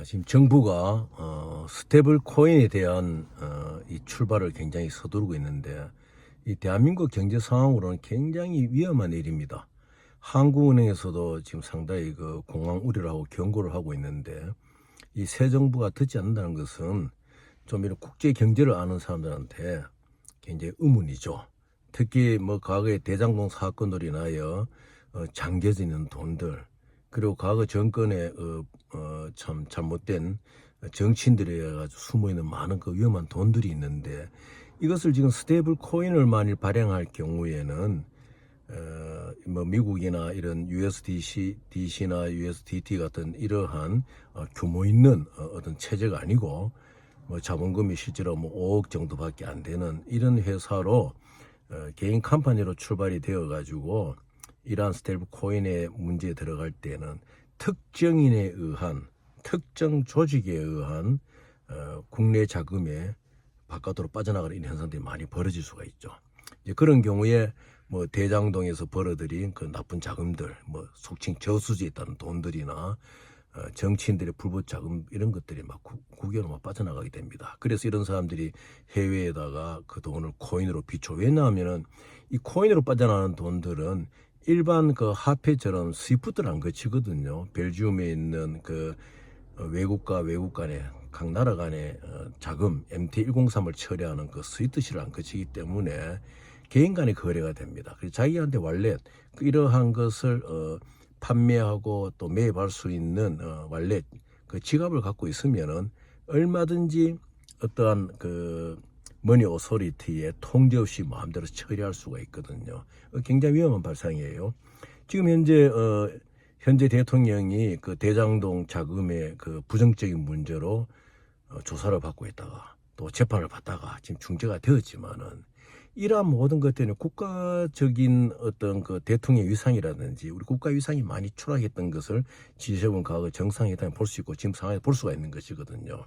아, 지금 정부가 어, 스테이블 코인에 대한 어, 이 출발을 굉장히 서두르고 있는데 이 대한민국 경제 상황으로는 굉장히 위험한 일입니다. 한국은행에서도 지금 상당히 그 공황 우려를 하고 경고를 하고 있는데 이 새 정부가 듣지 않는다는 것은 좀 이런 국제 경제를 아는 사람들한테 굉장히 의문이죠. 특히 뭐 과거에 대장동 사건으로 인하여 어, 잠겨져 있는 돈들 그리고 과거 정권의 어, 어, 참 잘못된 정치인들에 가지고 숨어 있는 많은 그 위험한 돈들이 있는데 이것을 지금 스테이블 코인을 만일 발행할 경우에는 어, 뭐 미국이나 이런 USDC, DC나 USDT 같은 이러한 어, 규모 있는 어, 어떤 체제가 아니고 뭐 자본금이 실제로 뭐 5억 정도밖에 안 되는 이런 회사로 어, 개인 컴퍼니로 출발이 되어 가지고 이러한 스테이블 코인의 문제에 들어갈 때는 특정인에 의한 특정 조직에 의한 어, 국내 자금에 바깥으로 빠져나가는 이런 현상들이 많이 벌어질 수가 있죠. 이제 그런 경우에 뭐 대장동에서 벌어들인 그 나쁜 자금들, 뭐 속칭 저수지에 있다는 돈들이나 어, 정치인들의 불법 자금 이런 것들이 막 구- 국외로 막 빠져나가게 됩니다. 그래서 이런 사람들이 해외에다가 그 돈을 코인으로 비춰. 왜냐하면은 이 코인으로 빠져나가는 돈들은 일반 그 화폐처럼 스위프트를 안 거치거든요. 벨지움에 있는 그 어, 외국과 외국 간의 각 나라 간의 어, 자금 MT103을 처리하는 그 스위트시를 안 거치기 때문에 개인 간의 거래가 됩니다. 그래서 자기한테 월렛 그 이러한 것을 어, 판매하고 또 매입할 수 있는 어, 월렛 그 지갑을 갖고 있으면은 얼마든지 어떠한 그 머니 오소리티의 통제 없이 마음대로 처리할 수가 있거든요. 어, 굉장히 위험한 발상이에요. 지금 현재 어, 현재 대통령이 그 대장동 자금의 그 부정적인 문제로 어, 조사를 받고 있다가 또 재판을 받다가 지금 중재가 되었지만은 이러한 모든 것들은 국가적인 어떤 그 대통령 위상이라든지 우리 국가 위상이 많이 추락했던 것을 G7 과거 정상회담에 볼 수 있고 지금 상황에 볼 수가 있는 것이거든요.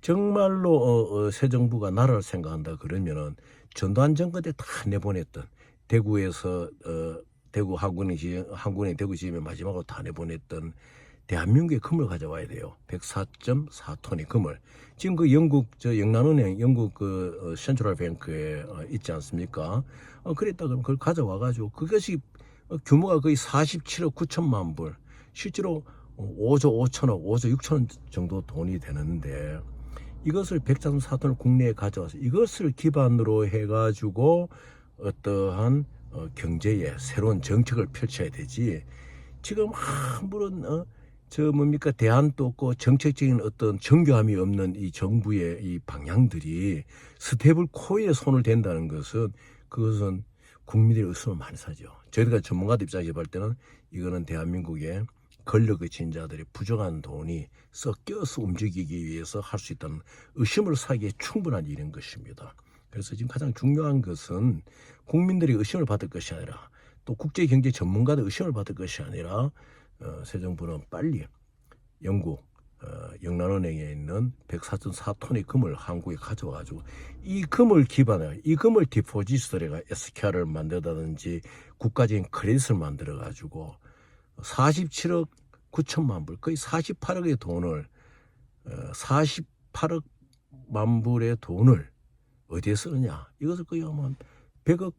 정말로 어, 어, 새 정부가 나라를 생각한다 그러면은 전두환 정권 때 다 내보냈던 대구에서 어, 대구 항군의 지 항군의 대구 지점에 마지막으로 다 내보냈던 대한민국의 금을 가져와야 돼요. 104.4톤의 금을. 지금 그 영국 저 영란은행 영국 그 어, 센트럴 뱅크에 어, 있지 않습니까? 어, 그랬다 그러면 그걸 가져와 가지고 그것이 어, 규모가 거의 47억 9천만 불. 실제로 어, 5조 5천억, 5조 6천억 정도 돈이 되는데 이것을 104톤을 국내에 가져와서 이것을 기반으로 해가지고 어떠한 어, 경제에 새로운 정책을 펼쳐야 되지. 지금 아무런 어, 저 뭡니까 대안도 없고 정책적인 어떤 정교함이 없는 이 정부의 이 방향들이 스테이블 코인에 손을 댄다는 것은 그것은 국민들의 의심을 많이 사죠. 저희가 전문가들 입장에서 볼 때는 이거는 대한민국의 권력의 진자들의 부정한 돈이 섞여서 움직이기 위해서 할 수 있다는 의심을 사기에 충분한 일인 것입니다. 그래서 지금 가장 중요한 것은 국민들이 의심을 받을 것이 아니라 또 국제 경제 전문가들 의심을 받을 것이 아니라 어, 새 정부는 빨리 영국 어, 영란은행에 있는 104.4톤의 금을 한국에 가져와가지고 이 금을 기반으로 이 금을 디포지스터가 SKR을 만들다든지 국가적인 크레딧을 만들어가지고 47억 9천만 불 거의 48억의 돈을 어, 48억 만 불의 돈을 어디에 쓰느냐 이것을 거의 한 100억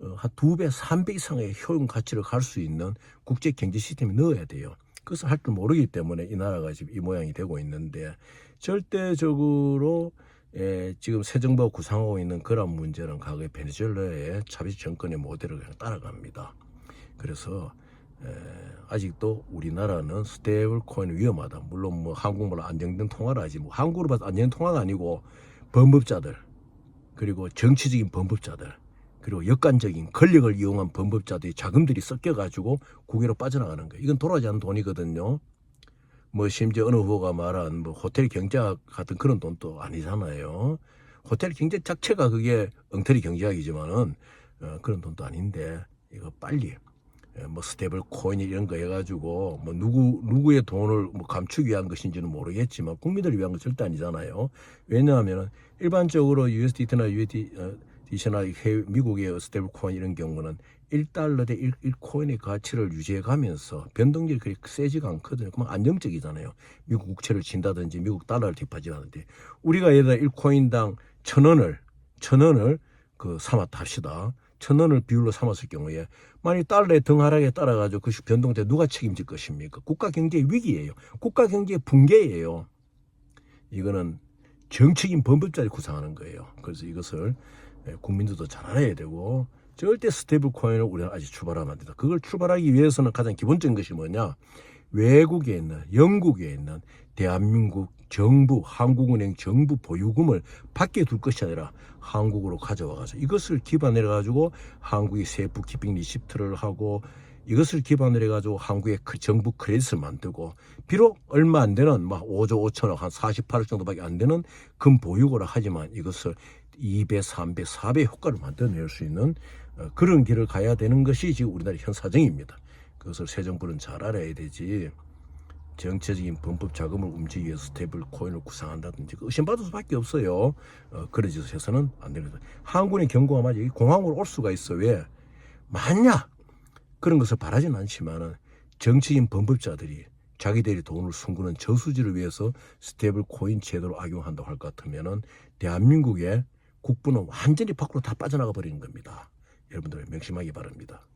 어, 한두 배, 삼배 이상의 효용 가치를 갈 수 있는 국제 경제 시스템에 넣어야 돼요. 그것을 할 줄 모르기 때문에 이 나라가 지금 이 모양이 되고 있는데 절대적으로 에, 지금 새 정부가 구상하고 있는 그런 문제는 과거의 베네수엘라의 차비스 정권의 모델을 그냥 따라갑니다. 그래서 에, 아직도 우리나라는 스테이블 코인이 위험하다. 물론 뭐 한국말로 안정된 통화를 하지 뭐 한국으로 봐서 안정된 통화가 아니고 범법자들 그리고 정치적인 범법자들 그리고 역관적인 권력을 이용한 범법자들의 자금들이 섞여가지고 국외로 빠져나가는 거예요. 이건 돌아가지 않는 돈이거든요. 뭐 심지어 어느 후보가 말한 뭐 호텔 경제학 같은 그런 돈도 아니잖아요. 호텔 경제 자체가 그게 엉터리 경제학이지만은 어, 그런 돈도 아닌데 이거 빨리 예, 뭐 스테이블 코인 이런 거 해가지고 뭐 누구 누구의 돈을 뭐 감추기 위한 것인지는 모르겠지만 국민들을 위한 건 절대 아니잖아요. 왜냐하면은 일반적으로 USDT나 USD 어, 미국의 스테이블 코인 이런 경우는 1달러 대 1, 1코인의 가치를 유지해 가면서 변동률이 그렇게 세지가 않거든요. 그러면 안정적이잖아요. 미국 국채를 진다든지 미국 달러를 뒷받침하는데 우리가 예를 들어 1코인당 천 원을 천 원을 그 삼았다 합시다. 천 원을 비율로 삼았을 경우에 만약 달러의 등하락에 따라 가지고 그 변동대 누가 책임질 것입니까? 국가 경제 위기예요. 국가 경제 붕괴예요. 이거는 정치인 범법자를 구상하는 거예요. 그래서 이것을 예, 국민들도 잘 알아야 되고 절대 스테이블 코인을 우리는 아직 출발하면 안 된다. 그걸 출발하기 위해서는 가장 기본적인 것이 뭐냐? 외국에 있는 영국에 있는 대한민국 정부 한국은행 정부 보유금을 밖에 둘 것이 아니라 한국으로 가져와 가지고 이것을 기반으로 해 가지고 한국이 세부 기핑 리시프트를 하고 이것을 기반으로 해 가지고 한국의 그 정부 크레딧을 만들고 비록 얼마 안 되는 막 5조 5천억 한 48억 정도밖에 안 되는 금 보유고라 하지만 이것을 2배, 3배, 4배 효과를 만들어낼 수 있는 어, 그런 길을 가야 되는 것이 지금 우리나라 현 사정입니다. 그것을 새 정부는 잘 알아야 되지. 정체적인 범법 자금을 움직이기 위해서 스테이블 코인을 구상한다든지 그 의심받을 수밖에 없어요. 어, 그러지 해서는 안 됩니다. 한군의 경고가 맞아. 이 공항으로 올 수가 있어. 왜? 만약 그런 것을 바라지는 않지만은 정치인 범법자들이 자기들이 돈을 숨기는 저수지를 위해서 스테이블 코인 제도를 악용한다고 할 것 같으면은 대한민국의 국부는 완전히 밖으로 다 빠져나가 버리는 겁니다. 여러분들 명심하기 바랍니다.